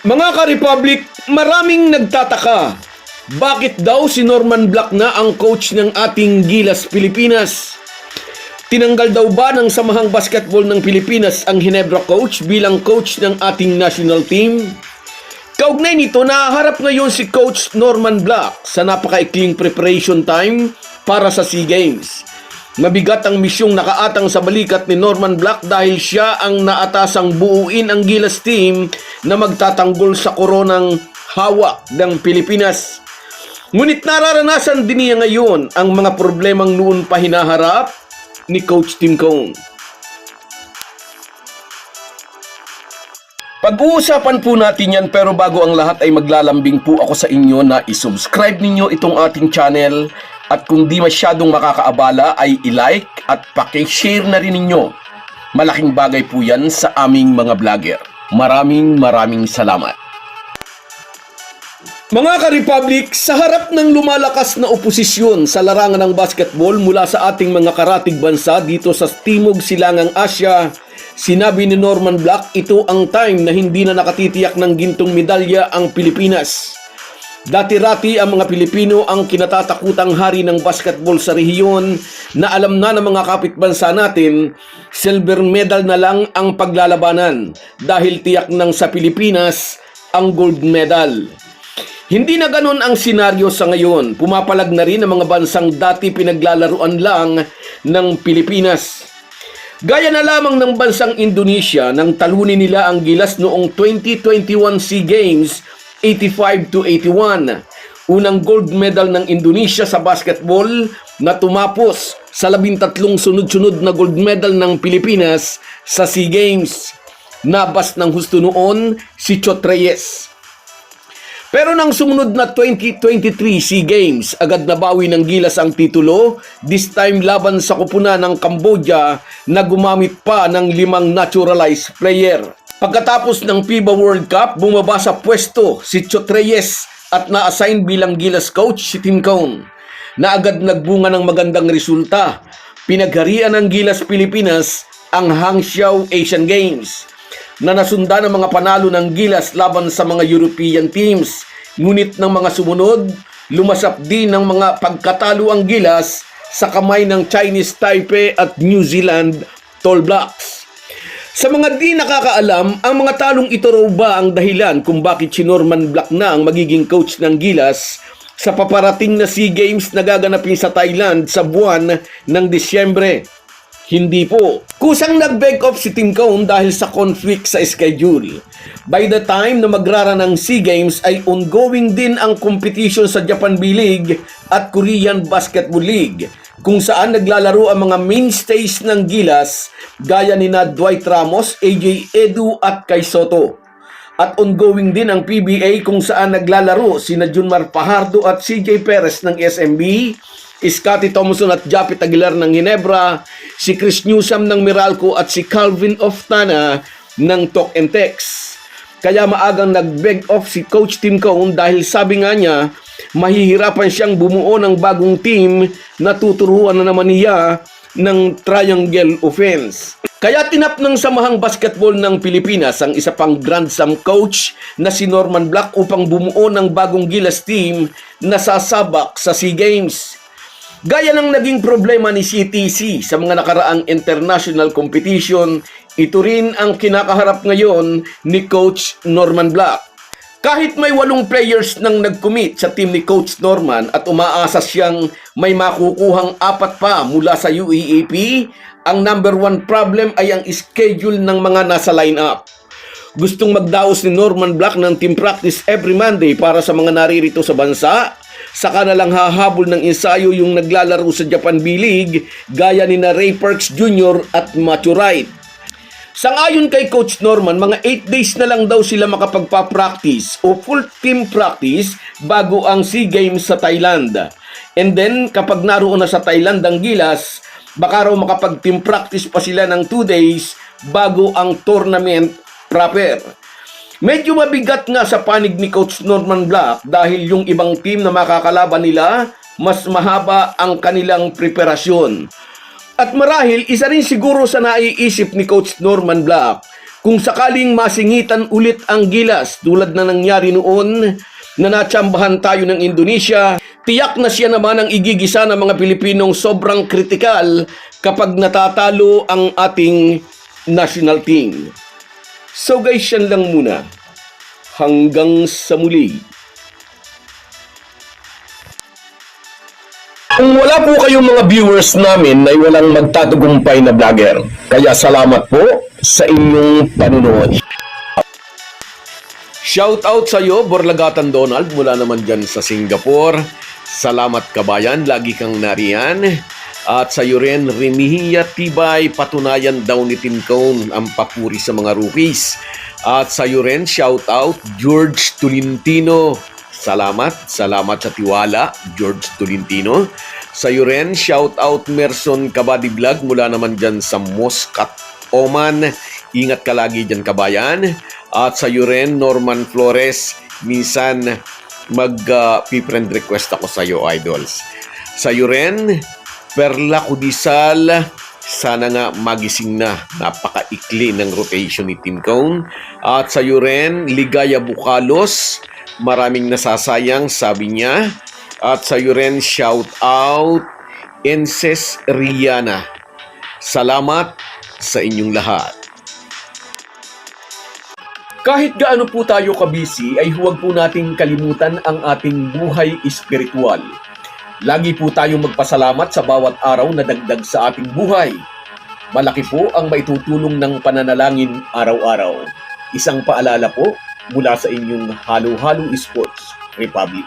Mga ka-Republic, maraming nagtataka. Bakit daw si Norman Black na ang coach ng ating Gilas Pilipinas? Tinanggal daw ba ng Samahang Basketball ng Pilipinas ang Hinebra coach bilang coach ng ating national team? Kaugnay nito, naharap ngayon si Coach Norman Black sa napakaikling preparation time para sa SEA Games. Mabigat ang misyong nakaatang sa balikat ni Norman Black dahil siya ang naatasang buuin ang Gilas team na magtatanggol sa koronang hawak ng Pilipinas. Ngunit nararanasan din niya ngayon ang mga problemang noon pa hinaharap ni Coach Tim Cone. Pag-uusapan po natin yan pero bago ang lahat ay maglalambing po ako sa inyo na isubscribe ninyo itong ating channel at kung di masyadong makakaabala ay i-like at pakishare na rin ninyo. Malaking bagay po yan sa aming mga vlogger. Maraming maraming salamat. Mga ka-Republic, sa harap ng lumalakas na oposisyon sa larangan ng basketball mula sa ating mga karatig bansa dito sa Timog Silangang Asya, sinabi ni Norman Black ito ang time na hindi na nakatitiyak ng gintong medalya ang Pilipinas. Dati-rati ang mga Pilipino ang kinatatakutang hari ng basketball sa rehiyon na alam na ng mga kapitbansa natin, silver medal na lang ang paglalabanan dahil tiyak ng sa Pilipinas ang gold medal. Hindi na ganun ang senaryo sa ngayon. Pumapalag na rin ang mga bansang dati pinaglalaruan lang ng Pilipinas. Gaya na lamang ng bansang Indonesia nang talunin nila ang gilas noong 2021 SEA Games 85 to 81. Unang gold medal ng Indonesia sa basketball na tumapos sa labintatlong sunod-sunod na gold medal ng Pilipinas sa SEA Games. Nabas ng husto noon si Chot Reyes. Pero nang sumunod na 2023 SEA Games, agad nabawi ng Gilas ang titulo, this time laban sa kupunan ng Cambodia na gumamit pa ng limang naturalized player. Pagkatapos ng FIBA World Cup, bumaba sa pwesto si Chot Reyes at na-assign bilang Gilas coach si Tim Cone na agad nagbunga ng magandang resulta. Pinagharian ng Gilas Pilipinas ang Hangzhou Asian Games na nasunda ng mga panalo ng Gilas laban sa mga European teams. Ngunit ng mga sumunod, lumasap din ng mga pagkatalo ang Gilas sa kamay ng Chinese Taipei at New Zealand Tall Blacks. Sa mga di nakakaalam, ang mga talong ito raw ba ang dahilan kung bakit si Norman Black na ang magiging coach ng Gilas sa paparating na SEA Games na gaganapin sa Thailand sa buwan ng Disyembre? Hindi po. Kusang nag-beg off si Tim Cone dahil sa conflict sa schedule. By the time na magrara ng SEA Games ay ongoing din ang competition sa Japan B-League at Korean Basketball League kung saan naglalaro ang mga mainstays ng Gilas gaya ni na Dwight Ramos, AJ Edu at Kai Soto. At ongoing din ang PBA kung saan naglalaro sina Junmar Pajardo at CJ Perez ng SMB, Scotty Thompson at Japit Aguilar ng Ginebra, si Chris Newsome ng Meralco at si Calvin Oftana ng Talk and Text. Kaya maagang nag-beg off si Coach Tim Cone dahil sabi nga niya, mahihirapan siyang bumuo ng bagong team na tuturuan na naman niya ng triangle offense. Kaya tinap ng Samahang Basketball ng Pilipinas ang isa pang Grand Slam coach na si Norman Black upang bumuo ng bagong Gilas team na sasabak sa SEA Games. Gaya ng naging problema ni CTC sa mga nakaraang international competition, ito rin ang kinakaharap ngayon ni Coach Norman Black. Kahit may walong players nang nag-commit sa team ni Coach Norman at umaasa siyang may makukuhang apat pa mula sa UEAP, ang number one problem ay ang schedule ng mga nasa lineup. Gustong magdaos ni Norman Black ng team practice every Monday para sa mga naririto sa bansa, saka na lang hahabol ng ensayo yung naglalaro sa Japan B-League gaya ni na Ray Perks Jr. at Wright. Sangayon kay Coach Norman, mga 8 days na lang daw sila makapagpa-practice o full team practice bago ang SEA Games sa Thailand. And then, kapag naroon na sa Thailand ang Gilas, baka raw makapag-team practice pa sila ng 2 days bago ang tournament proper. Medyo mabigat nga sa panig ni Coach Norman Black dahil yung ibang team na makakalaban nila, mas mahaba ang kanilang preparasyon. At marahil, isa rin siguro sa naiisip ni Coach Norman Black Kung sakaling masingitan ulit ang gilas tulad na nangyari noon na natsambahan tayo ng Indonesia, tiyak na siya naman ang igigisa ng mga Pilipinong sobrang kritikal kapag natatalo ang ating national team. So guys, yan lang muna. Hanggang sa muli. Kung wala po kayong mga viewers namin ay walang magtatagumpay na vlogger. Kaya salamat po sa inyong panunood. Shout out sa iyo, Borlagatan Donald, mula naman dyan sa Singapore. Salamat kabayan, lagi kang nariyan. At sa iyo rin, Remihia Tibay, patunayan daw ni Tim Cone ang papuri sa mga rookies. At sa iyo rin, shout out, George Tolentino. Salamat, salamat sa tiwala, George Tolentino. Sa iyo rin, shout out Merson Kabadi Vlog mula naman dyan sa Muscat, Oman. Ingat ka lagi dyan kabayan. At sa iyo rin, Norman Flores, minsan mag-friend request ako sa iyo, idols. Sa iyo rin, Perla Kudisal, sana nga magising na. Napakaikli ng rotation ni Tim Cone. At sa iyo rin, Ligaya Bukalos, maraming nasasayang, sabi niya. At sa iyo rin, shout out, Ences Riana. Salamat sa inyong lahat. Kahit gaano po tayo kabisi ay huwag po nating kalimutan ang ating buhay espiritual. Lagi po tayong magpasalamat sa bawat araw na dagdag sa ating buhay. Malaki po ang maitutulong ng pananalangin araw-araw. Isang paalala po mula sa inyong Halo-Halo Esports Republic.